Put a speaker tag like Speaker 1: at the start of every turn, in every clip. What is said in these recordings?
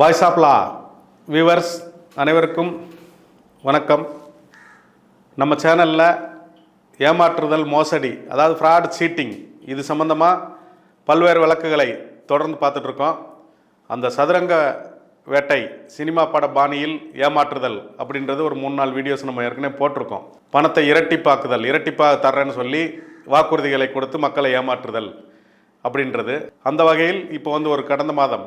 Speaker 1: Voice of law viewers அனைவருக்கும் வணக்கம். நம்ம சேனலில் ஏமாற்றுதல் மோசடி அதாவது ஃப்ராட் சீட்டிங் இது சம்மந்தமாக பல்வேறு வழக்குகளை தொடர்ந்து பார்த்துட்ருக்கோம் அந்த சதுரங்க வேட்டை சினிமா பட பாணியில் ஏமாற்றுதல் அப்படின்றது ஒரு மூணு நாள் வீடியோஸ் நம்ம ஏற்கனவே போட்டிருக்கோம். பணத்தை இரட்டிப்பாக்குதல் இரட்டிப்பாக தர்றேன்னு சொல்லி வாக்குறுதிகளை கொடுத்து மக்களை ஏமாற்றுதல் அப்படின்றது. அந்த வகையில் இப்போ வந்து ஒரு கடந்த மாதம்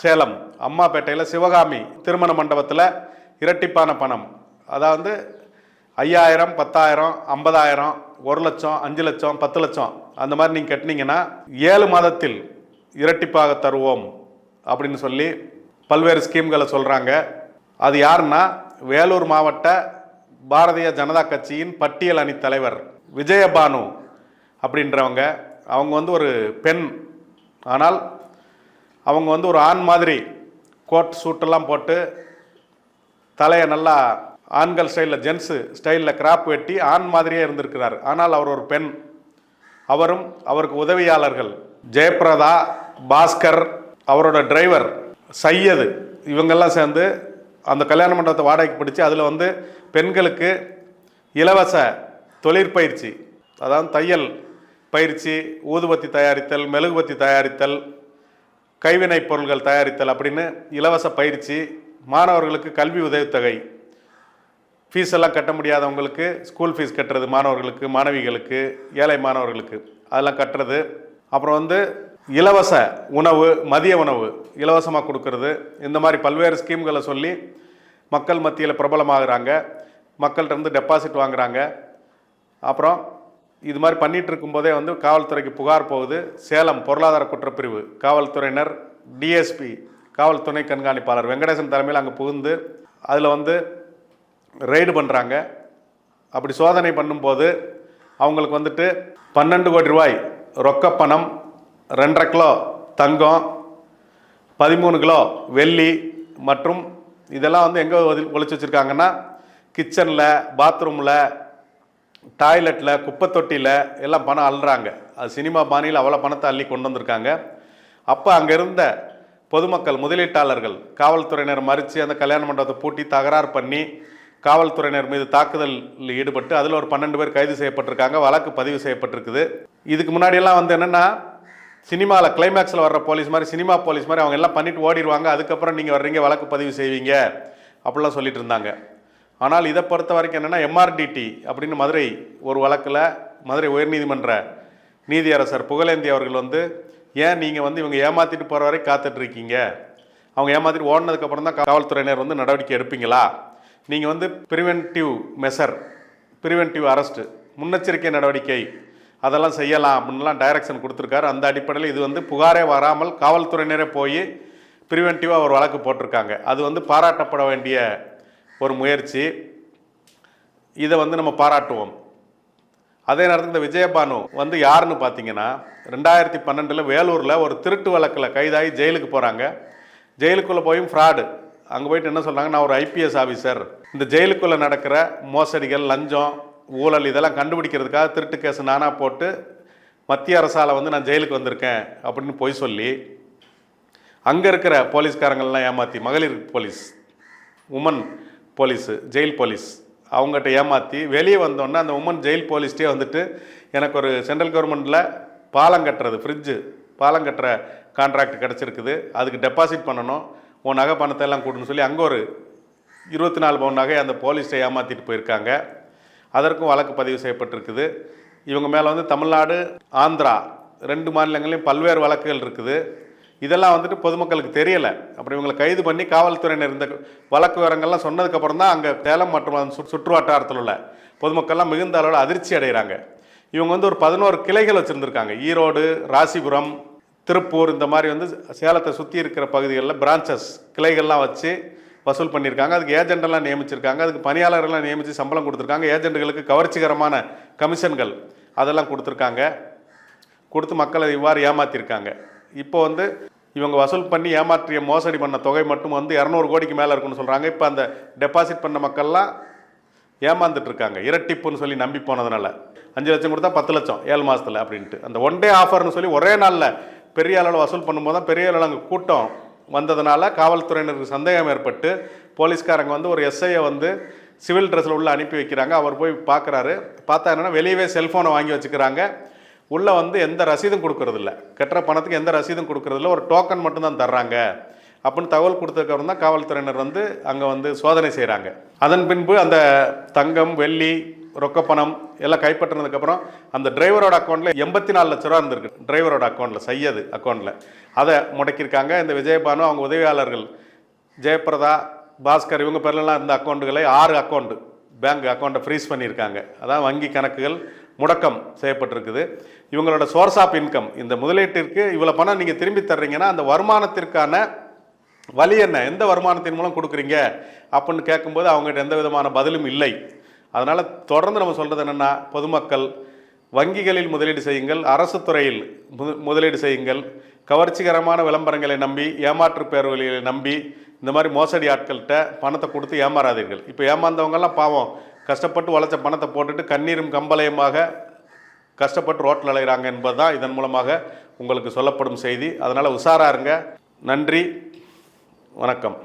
Speaker 1: சேலம் அம்மாப்பேட்டையில் சிவகாமி திருமண மண்டபத்தில் இரட்டிப்பான பணம். அதாவது ஐயாயிரம் பத்தாயிரம் ஐம்பதாயிரம் ஒரு லட்சம் அஞ்சு லட்சம் பத்து லட்சம். அந்த மாதிரி நீங்கள் கட்டினீங்கன்னா ஏழு மாதத்தில் இரட்டிப்பாக தருவோம் அப்படின்னு சொல்லி பல்வேறு ஸ்கீம்களை சொல்கிறாங்க அது யாருன்னா வேலூர் மாவட்ட பாரதிய ஜனதா கட்சியின் பட்டியல் அணி தலைவர் விஜயபானு அப்படின்றவங்க. அவங்க வந்து ஒரு பெண். ஆனால் அவங்க வந்து ஒரு ஆண் மாதிரி கோட் சூட்டெல்லாம் போட்டு தலையை நல்லா ஆண்கள் ஸ்டைலில் ஜென்ஸு ஸ்டைலில் கிராப் வெட்டி ஆண் மாதிரியே இருந்திருக்கிறார். ஆனால் அவர் ஒரு பெண். அவரும் அவருக்கு உதவியாளர்கள். ஜெயபிரதா பாஸ்கர் அவரோட டிரைவர் சையது இவங்கெல்லாம் சேர்ந்து அந்த கல்யாண மண்டபத்தை வாடகைக்கு பிடிச்சி அதில் வந்து பெண்களுக்கு இலவச தொழிற்பயிற்சி அதாவது தையல் பயிற்சி ஊதுபத்தி தயாரித்தல் மெழுகுபத்தி தயாரித்தல் கைவினைப் பொருள்கள் தயாரித்தல் அப்படின்னு இலவச பயிற்சி மாணவர்களுக்கு கல்வி உதவித்தொகை. ஃபீஸ் எல்லாம் கட்ட முடியாதவங்களுக்கு ஸ்கூல் ஃபீஸ் கட்டுறது மாணவர்களுக்கு மாணவிகளுக்கு ஏழை மாணவர்களுக்கு. அதெல்லாம் கட்டுறது. அப்புறம் வந்து இலவச உணவு மதிய உணவு இலவசமாக கொடுக்கறது. இந்த மாதிரி பல்வேறு ஸ்கீம்களை சொல்லி மக்கள் மத்தியில் பிரபலமாகறாங்க. மக்கள்கிட்ட இருந்து டெபாசிட் வாங்குறாங்க. அப்புறம் இது மாதிரி பண்ணிகிட்டு இருக்கும்போதே வந்து காவல்துறைக்கு புகார் போகுது. சேலம் பொருளாதார குற்றப்பிரிவு காவல்துறையினர் டிஎஸ்பி காவல் துணை கண்காணிப்பாளர் வெங்கடேசன் தலைமையில் அங்கே புகுந்து அதில் வந்து ரெய்டு பண்ணுறாங்க அப்படி சோதனை பண்ணும்போது அவங்களுக்கு வந்துட்டு பன்னெண்டு கோடி ரூபாய் ரொக்க பணம் ரெண்டரை கிலோ தங்கம் பதிமூணு கிலோ வெள்ளி மற்றும் இதெல்லாம் வந்து எங்கே ஒழிச்சு வச்சுருக்காங்கன்னா கிச்சனில் பாத்ரூமில் டாய்லெட்டில் குப்பை தொட்டியில் எல்லாம் பணம் அள்ளுறாங்க. அது சினிமா பாணியில் அவ்வளோ பணத்தை அள்ளி கொண்டு வந்திருக்காங்க. அப்போ அங்கே இருந்த பொதுமக்கள் முதலீட்டாளர்கள் காவல்துறையினர் மறித்து அந்த கல்யாண மண்டபத்தை பூட்டி தகராறு பண்ணி காவல்துறையினர் மீது தாக்குதலில் ஈடுபட்டு அதில் ஒரு பன்னெண்டு பேர் கைது செய்யப்பட்டிருக்காங்க. வழக்கு பதிவு செய்யப்பட்டிருக்குது. இதுக்கு முன்னாடியெல்லாம் வந்து என்னென்னா சினிமாவில் கிளைமேக்ஸில் வர்ற போலீஸ் மாதிரி சினிமா போலீஸ் மாதிரி அவங்க எல்லாம் பண்ணிட்டு ஓடிடுவாங்க. அதுக்கப்புறம் நீங்கள் வர்றீங்க வழக்கு பதிவு செய்வீங்க. அப்படிலாம் சொல்லிட்டு இருந்தாங்க. ஆனால் இதை பொறுத்த வரைக்கும் என்னென்னா எம்ஆர்டிடி அப்படின்னு மதுரை ஒரு வழக்கில் மதுரை உயர்நீதிமன்ற நீதியரசர் புகழேந்தி அவர்கள் வந்து ஏன் நீங்கள் வந்து இவங்க ஏமாற்றிட்டு போகிற வரை காத்துட்ருக்கீங்க? அவங்க ஏமாற்றிட்டு ஓடினதுக்கப்புறம் தான் காவல்துறையினர் வந்து நடவடிக்கை எடுப்பீங்களா? நீங்கள் வந்து ப்ரிவென்டிவ் மெஷர் ப்ரிவென்டிவ் அரெஸ்ட்டு முன்னெச்சரிக்கை நடவடிக்கை அதெல்லாம் செய்யலாம் அப்படின்லாம் டைரக்ஷன் கொடுத்துருக்காரு. அந்த அடிப்படையில் இது வந்து புகாரே வராமல் காவல்துறையினரே போய் ப்ரிவென்டிவாக ஒரு வழக்கு போட்டிருக்காங்க. அது வந்து பாராட்டப்பட வேண்டிய ஒரு முயற்சி. இதை வந்து நம்ம பாராட்டுவோம். அதே நேரத்தில் இந்த விஜயபானு வந்து யாருன்னு பார்த்தீங்கன்னா ரெண்டாயிரத்தி பன்னெண்டில் வேலூரில் ஒரு திருட்டு வழக்கில் கைதாகி ஜெயிலுக்கு போகிறாங்க ஜெயிலுக்குள்ளே போயும் ஃப்ராடு அங்கே போயிட்டு என்ன சொல்கிறாங்க நான் ஒரு ஐபிஎஸ் ஆஃபீஸர் இந்த ஜெயிலுக்குள்ளே நடக்கிற மோசடிகள் லஞ்சம் ஊழல் இதெல்லாம் கண்டுபிடிக்கிறதுக்காக திருட்டு கேஸ் நானாக போட்டு மத்திய அரசால் வந்து நான் ஜெயிலுக்கு வந்திருக்கேன் அப்படின்னு பொய் சொல்லி அங்கே இருக்கிற போலீஸ்காரங்கள்லாம் ஏமாற்றி மகளிர் police woman police jail police. அவங்ககிட்ட ஏமாற்றி வெளியே வந்தோன்னே அந்த உமன் ஜெயில் போலீஸ்டே வந்துட்டு எனக்கு ஒரு சென்ட்ரல் கவர்மெண்ட்டில் பாலம் கட்டுறது ஃப்ரிட்ஜு பாலம் கட்டுற கான்ட்ராக்ட் கிடச்சிருக்குது. அதுக்கு டெபாசிட் பண்ணணும். உன் நகை பணத்தை எல்லாம் கொடுன்னு சொல்லி அங்கே ஒரு இருபத்தி நாலு பவுன் நகை அந்த போலீஸை ஏமாற்றிட்டு போயிருக்காங்க. அதற்கும் வழக்கு பதிவு செய்யப்பட்டிருக்குது. இவங்க மேலே வந்து தமிழ்நாடு ஆந்திரா ரெண்டு மாநிலங்களையும் பல்வேறு வழக்குகள் இருக்குது. இதெல்லாம் வந்துட்டு பொதுமக்களுக்கு தெரியலை. அப்புறம் இவங்களை கைது பண்ணி காவல்துறையினர் இந்த வழக்கு விவரங்கள்லாம் சொன்னதுக்கப்புறம் தான் அங்கே சேலம் மற்றும் அந்த சு- சுற்று வட்டாரத்தில் உள்ள பொதுமக்கள்லாம் மிகுந்த அளவில் அதிர்ச்சி அடைகிறாங்க. இவங்க வந்து ஒரு பதினோரு கிளைகள் வச்சுருந்துருக்காங்க. ஈரோடு ராசிபுரம் திருப்பூர் இந்த மாதிரி வந்து சேலத்தை சுற்றி இருக்கிற பகுதிகளில் பிரான்ச்சஸ் கிளைகள்லாம் வச்சு வசூல் பண்ணியிருக்காங்க. அதுக்கு ஏஜெண்டெல்லாம் நியமிச்சிருக்காங்க. அதுக்கு பணியாளர்கள்லாம் நியமித்து சம்பளம் கொடுத்துருக்காங்க. ஏஜெண்டுகளுக்கு கவர்ச்சிகரமான கமிஷன்கள் அதெல்லாம் கொடுத்துருக்காங்க. கொடுத்து மக்களை இவ்வாறு ஏமாற்றிருக்காங்க இப்போ வந்து இவங்க வசூல் பண்ணி ஏமாற்றிய மோசடி பண்ண தொகை மட்டும் வந்து இரநூறு கோடிக்கு மேலே இருக்குன்னு சொல்கிறாங்க இப்போ அந்த டெபாசிட் பண்ண மக்கள்லாம் ஏமாந்துட்டு இருக்காங்க. இரட்டிப்புன்னு சொல்லி நம்பி போனதுனால. அஞ்சு லட்சம் கொடுத்தா பத்து லட்சம் ஏழு மாதத்தில் அப்படின்ட்டு. அந்த ஒன் டே ஆஃபர்னு சொல்லி ஒரே நாளில் பெரிய அளவில் வசூல் பண்ணும்போது தான் பெரிய அளவில் அங்கே கூட்டம் வந்ததுனால காவல்துறையினருக்கு சந்தேகம் ஏற்பட்டு போலீஸ்காரங்க வந்து ஒரு எஸ்ஐயை வந்து சிவில் ட்ரெஸ்ஸில் உள்ள அனுப்பி வைக்கிறாங்க. அவர் போய் பார்க்குறாரு பார்த்தா என்னென்னா வெளியவே செல்ஃபோனை வாங்கி வச்சுக்கிறாங்க. உள்ளே வந்து எந்த ரசீதும் கொடுக்கறதில்ல. கட்டுற பணத்துக்கு எந்த ரசீதும் கொடுக்கறதில்ல. ஒரு டோக்கன் மட்டும்தான் தர்றாங்க. அப்படின்னு தகவல் கொடுத்ததுக்கப்புறம் தான் காவல்துறையினர் வந்து அங்கே வந்து சோதனை செய்கிறாங்க அதன் பின்பு அந்த தங்கம் வெள்ளி ரொக்கப்பணம் எல்லாம் கைப்பற்றினதுக்கப்புறம் அந்த டிரைவரோட அக்கௌண்ட்டில் எண்பத்தி நாலு லட்ச ரூபா இருந்திருக்கு. டிரைவரோட அக்கௌண்ட்டில் சையது அக்கௌண்ட்டில் அதை முடக்கியிருக்காங்க. இந்த விஜயபானு அவங்க உதவியாளர்கள் ஜெயபிரதா பாஸ்கர் இவங்க பேர்லலாம் இருந்த அக்கௌண்ட்டுகளை ஆறு அக்கௌண்ட்டு பேங்க் அக்கௌண்ட்டை ஃப்ரீஸ் பண்ணியிருக்காங்க. அதான் வங்கி கணக்குகள் முடக்கம் செய்யப்பட்டிருக்குது. இவங்களோட சோர்ஸ் ஆஃப் இன்கம் இந்த முதலீட்டிற்கு இவ்வளோ பணம் நீங்கள் திரும்பி தர்றீங்கன்னா அந்த வருமானத்திற்கான வழி என்ன? எந்த வருமானத்தின் மூலம் கொடுக்குறீங்க? அப்படின்னு கேட்கும்போது அவங்ககிட்ட எந்த விதமான பதிலும் இல்லை. அதனால் தொடர்ந்து நம்ம சொல்கிறது என்னென்னா பொதுமக்கள் வங்கிகளில் முதலீடு செய்யுங்கள் அரசு துறையில் முத- முதலீடு செய்யுங்கள் கவர்ச்சிகரமான விளம்பரங்களை நம்பி ஏமாற்று பேர்வழிகளை நம்பி இந்த மாதிரி மோசடி ஆட்கள்கிட்ட பணத்தை கொடுத்து ஏமாறாதீர்கள். இப்போ ஏமாந்தவங்கெல்லாம் பாவம் கஷ்டப்பட்டு உழைச்ச பணத்தை போட்டுட்டு கண்ணீரும் கம்பளையுமாக கஷ்டப்பட்டு ரோட்டில் அலைகிறாங்க என்பது தான் இதன் மூலமாக உங்களுக்கு சொல்லப்படும் செய்தி. அதனால் உஷாரா இருங்க. நன்றி. வணக்கம்.